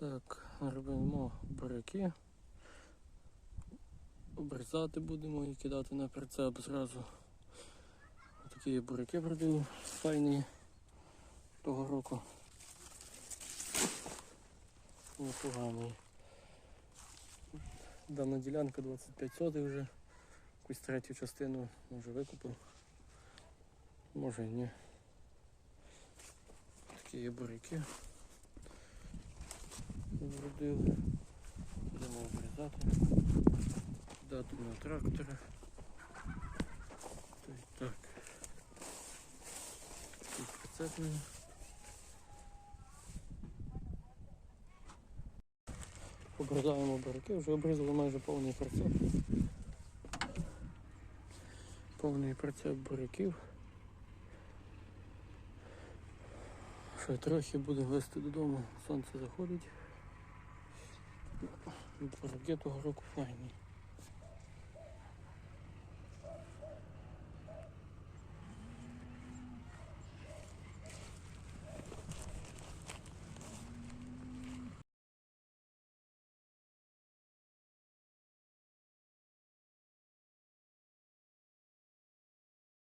Так, робимо буряки. Обрізати будемо і кидати на прицеп зразу. Такі буряки вродили файні того року. Непоганий. Дана ділянка 25 сотих вже. Якусь третю частину може викупив. Може і ні. Такі є буряки. Вродили. Будемо обрізати. Дати на трактора. Так. Тут прицеплено. Обрізаємо буряки, вже обрізали майже повний прицеп. Повний прицеп буряків. Ще трохи буде вести додому, сонце заходить. Буряки того року файні.